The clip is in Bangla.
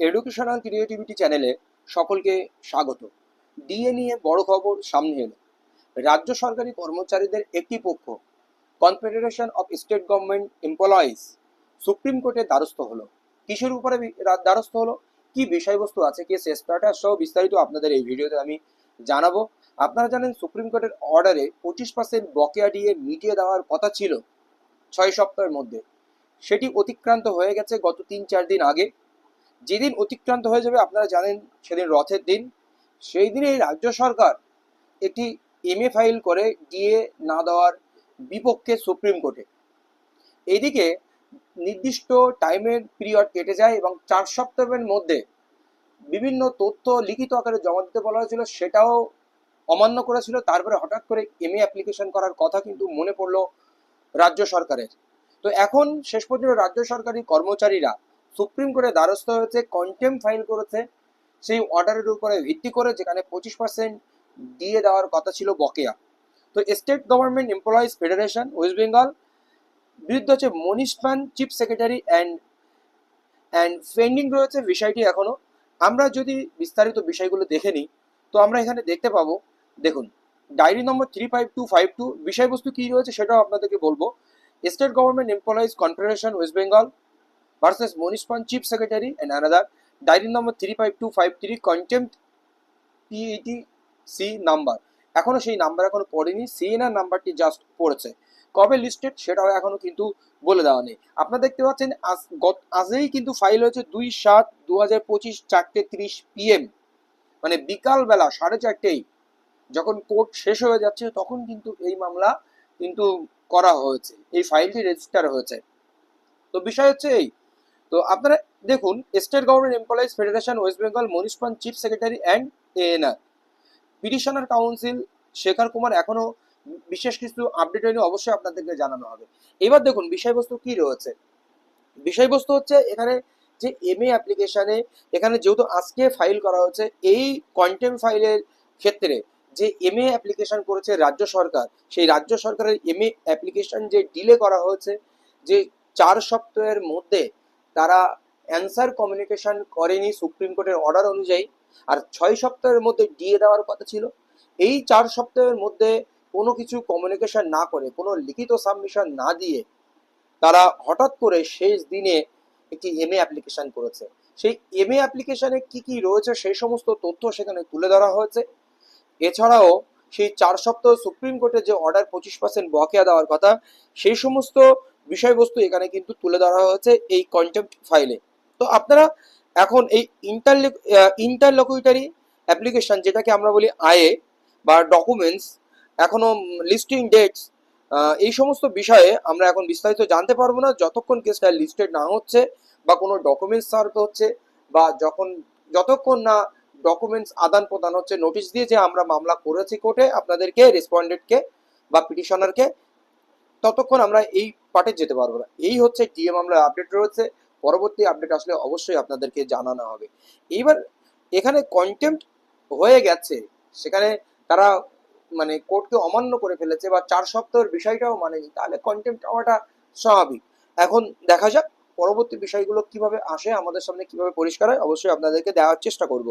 এডুকেশনাল ক্রিয়েটিভিটি চ্যানেলে সকলকে স্বাগত। ডিএ নিয়ে বড় খবর সামনে এলো। রাজ্য সরকারি কর্মচারীদের একটি পক্ষ confederation of state government employees supreme কোর্টে দ্বারস্থ হলো। কিসের উপরে দ্বারস্থ হলো? কি বিষয়বস্তু আছে, কি শেষ প্যাটার সহ বিস্তারিত আপনাদের এই ভিডিওতে আমি জানাব। আপনারা জানেন সুপ্রিম কোর্টের অর্ডারে পঁচিশ পার্সেন্ট বকেয়া ডিএ মিটিয়ে দেওয়ার কথা ছিল ছয় সপ্তাহের মধ্যে। সেটি অতিক্রান্ত হয়ে গেছে গত তিন চার দিন আগে। যেদিন অতিক্রান্ত হয়ে যাবে, আপনারা জানেন সেদিন রথের দিন। সেই দিনেই রাজ্য সরকার একটি এমএ ফাইল করে ডিএ না দেওয়ার বিপক্ষে সুপ্রিম কোর্টে এইদিকে নির্দিষ্ট টাইমের পিরিয়ড কেটে যায় এবং চার সপ্তাহের মধ্যে বিভিন্ন তথ্য লিখিত আকারে জমা দিতে বলা হয়েছিল, সেটাও অমান্য করেছিল। তারপরে হঠাৎ করে এমএ অ্যাপ্লিকেশন করার কথা কিন্তু মনে পড়ল রাজ্য সরকারের। তো এখন শেষ পর্যন্ত রাজ্য সরকারি কর্মচারীরা সুপ্রিম কোর্টে দ্বারস্থ হয়েছে কন্টেম ফাইল করেছে, সেই অর্ডারের উপরে ভিত্তি করে যেখানে পঁচিশ পার্সেন্ট দিয়ে দেওয়ার কথা ছিল বকেয়া। তো state government employees federation West Bengal বিরুদ্ধে হচ্ছে Manish Pan chief secretary and and pending রয়েছে বিষয়টি এখনও আমরা যদি বিস্তারিত বিষয়গুলো দেখে নিই, তো আমরা এখানে দেখতে পাবো, দেখুন diary number three five two five two বিষয়বস্তু কী রয়েছে সেটাও আপনাদেরকে বলব। State government employees confederation West Bengal secretary and another diary number three five two five three contempt PET C number এখনও সেই নাম্বার এখনও পড়েনি সিএনআর নাম্বারটি জাস্ট পড়েছে। কবে লিস্টেড সেটাও এখনও কিন্তু বলে দেওয়া নেই। আপনারা দেখতে পাচ্ছেন, আজ গত কিন্তু ফাইল হয়েছে দুই সাত দু হাজার পঁচিশ চারটে ত্রিশ পিএম মানে বিকালবেলা সাড়ে চারটেই যখন কোর্ট শেষ হয়ে যাচ্ছে, তখন কিন্তু এই মামলা কিন্তু করা হয়েছে, এই ফাইলটি রেজিস্টার হয়েছে। তো বিষয় হচ্ছে এই তো আপনারা দেখুন state government employees federation West Bengal Manish Pan chief secretary and ANR petitioner counsel Shekhar Kumar এখনও বিশেষ কিছু আপডেট হয়নি, অবশ্যই আপনাদেরকে জানানো হবে। এবার দেখুন, বিষয়বস্তু কি রয়েছে? বিষয়বস্তু হচ্ছে, এখানে যে এম এ অ্যাপ্লিকেশানে এখানে যেহেতু আজকে ফাইল করা হয়েছে, এই কন্টেম ফাইলের ক্ষেত্রে যে এম এ অ্যাপ্লিকেশন করেছে রাজ্য সরকার, সেই রাজ্য সরকারের এম এ অ্যাপ্লিকেশন যে ডিলে করা হয়েছে, যে চার সপ্তাহের মধ্যে তারা অ্যান্সার কমিউনিকেশন করেনি সুপ্রিম কোর্টের অর্ডার অনুযায়ী। আর ছয় সপ্তাহের মধ্যে দিয়ে দেওয়ার কথা ছিল। এই চার সপ্তাহের মধ্যে কোনো কিছু কমিউনিকেশন না করে, কোনো লিখিত সাবমিশন না দিয়ে তারা হঠাৎ করে শেষ দিনে একটি এম এ অ্যাপ্লিকেশন করেছে। সেই এম এ অ্যাপ্লিকেশনে কি কি রয়েছে, সেই সমস্ত তথ্য সেখানে তুলে ধরা হয়েছে। এছাড়াও সেই চার সপ্তাহ সুপ্রিম কোর্টের যে অর্ডার পঁচিশ পার্সেন্ট বকেয়া দেওয়ার কথা, সেই সমস্ত বিষয়বস্তু এখানে কিন্তু তুলে ধরা হয়েছে এই কন্টেম্প ফাইলে তো আপনারা এখন এই ইন্টার ইন্টারলকুইটারি অ্যাপ্লিকেশন যেটাকে আমরা বলি আয়ে বা ডকুমেন্টস এখনও লিস্টিং ডেটস এই সমস্ত বিষয়ে আমরা এখন বিস্তারিত জানতে পারব না। যতক্ষণ কেসটা লিস্টেড না হচ্ছে বা কোনো ডকুমেন্টস সার্ভ হচ্ছে বা যখন, যতক্ষণ না ডকুমেন্টস আদান প্রদান হচ্ছে নোটিশ দিয়ে যে আমরা মামলা করেছি কোর্টে, আপনাদেরকে রেসপন্ডেন্টকে বা পিটিশনারকে ততক্ষণ আমরা এই পার্টে যেতে পারব না। এই হচ্ছে ডিএ মামলার আপডেট রয়েছে। পরবর্তী আপডেট আসলে অবশ্যই আপনাদেরকে জানানো হবে। এইবার এখানে কন্টেম্প হয়ে গেছে। সেখানে তারা মানে কোর্টকে অমান্য করে ফেলেছে বা চার সপ্তাহের বিষয়টাও মানেনি। তাহলে কন্টেম্প হওয়াটা স্বাভাবিক। এখন দেখা যাক পরবর্তী বিষয়গুলো কীভাবে আসে, আমাদের সামনে কীভাবে পরিষ্কার হয়, অবশ্যই আপনাদেরকে দেওয়ার চেষ্টা করব।